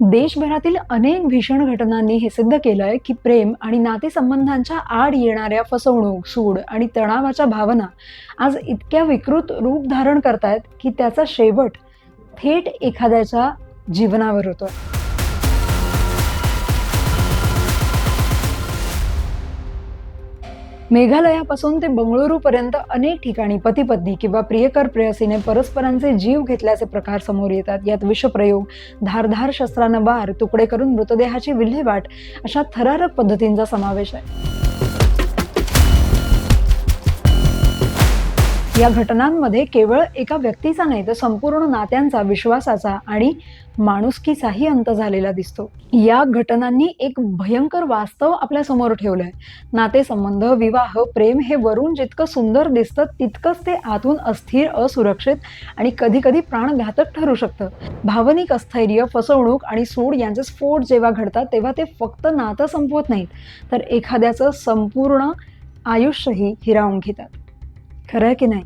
देशभरातील अनेक भीषण घटनांनी हे सिद्ध केलंय की प्रेम आणि नातेसंबंधांच्या आड येणाऱ्या फसवणूक सूड आणि तणावाच्या भावना आज इतक्या विकृत रूप धारण करतायत की त्याचा शेवट थेट एखाद्याच्या जीवनावर होतोय. मेघालयापासून ते बंगळुरूपर्यंत अनेक ठिकाणी पती पत्नी किंवा प्रियकर प्रेयसीने परस्परांचे जीव घेतल्याचे प्रकार समोर येतात. यात विषप्रयोग धारधार शस्त्रानं वार तुकडे करून मृतदेहाची विल्हेवाट अशा थरारक पद्धतींचा समावेश आहे. या घटनांमध्ये केवळ एका व्यक्तीचा नाही तर संपूर्ण नात्यांचा विश्वासाचा आणि माणुसकीचाही अंत झालेला दिसतो. या घटनांनी एक भयंकर वास्तव आपल्यासमोर ठेवलंय. नातेसंबंध विवाह प्रेम हे वरून जितकं सुंदर दिसतं तितकंच ते आतून अस्थिर असुरक्षित आणि कधी कधी प्राणघातक ठरू शकतं. भावनिक अस्थैर्य फसवणूक आणि सूड यांचे स्फोट जेव्हा घडतात तेव्हा ते फक्त नातं संपवत नाहीत तर एखाद्याचं संपूर्ण आयुष्यही हिरावून घेतात. खरं आहे की नाही?